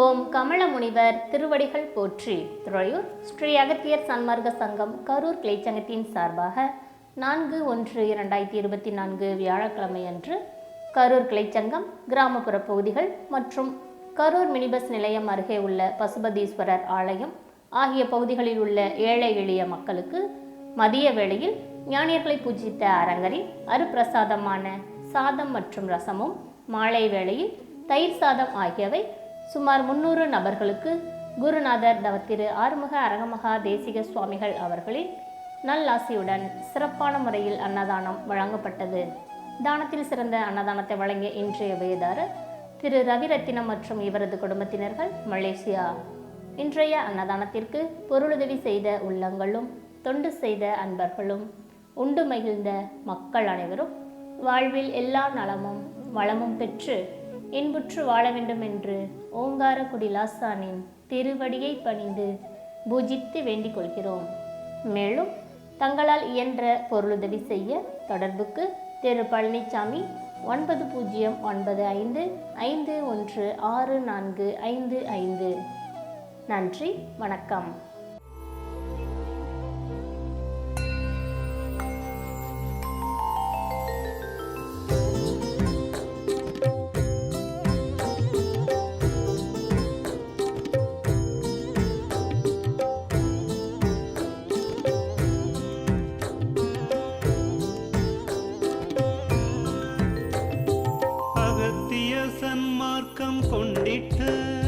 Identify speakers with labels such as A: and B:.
A: ஓம் கமல முனிவர் திருவடிகள் போற்றி. துறையூர் ஸ்ரீ அகத்தியர் சன்மார்க்க சங்கம் கரூர் கிளைச்சங்கத்தின் சார்பாக நான்கு ஒன்று இரண்டாயிரத்தி இருபத்தி நான்கு வியாழக்கிழமை அன்று கரூர் கிளைச்சங்கம் கிராமப்புற பகுதிகள் மற்றும் கரூர் மினிபஸ் நிலையம் அருகே உள்ள பசுபதீஸ்வரர் ஆலயம் ஆகிய பகுதிகளில் உள்ள ஏழை எளிய மக்களுக்கு மதிய வேளையில் ஞானியர்களை பூஜித்த அரங்கரில் அருப்பிரசாதமான சாதம் மற்றும் ரசமும் மாலை வேளையில் தயிர் சாதம் ஆகியவை சுமார் முன்னூறு நபர்களுக்கு குருநாதர் தவத்திரு ஆறுமுக அரங்கமகா தேசிக சுவாமிகள் அவர்களின் நல்லாசியுடன் சிறப்பான முறையில் அன்னதானம் வழங்கப்பட்டது. தானத்தில் சிறந்த அன்னதானத்தை வழங்கிய இன்றைய வேதாரர் திரு ரவிரத்தினம் மற்றும் இவரது குடும்பத்தினர்கள் மலேசியா. இன்றைய அன்னதானத்திற்கு பொருளுதவி செய்த உள்ளங்களும் தொண்டு செய்த அன்பர்களும் உண்டு மகிழ்ந்த மக்கள் அனைவரும் வாழ்வில் எல்லா நலமும் வளமும் பெற்று இன்புற்று வாழ வேண்டும் என்று ஓங்காரக்குடி லாசானின் திருவடியை பணிந்து பூஜித்து வேண்டிக் கொள்கிறோம். மேலும் தங்களால் இயன்ற பொருளுதவி செய்ய தொடர்புக்கு திரு பழனிசாமி ஒன்பது பூஜ்ஜியம் ஒன்பது ஐந்து ஐந்து ஒன்று ஆறு நான்கு ஐந்து ஐந்து. நன்றி வணக்கம். மார்க்கம் கொண்டிட்ட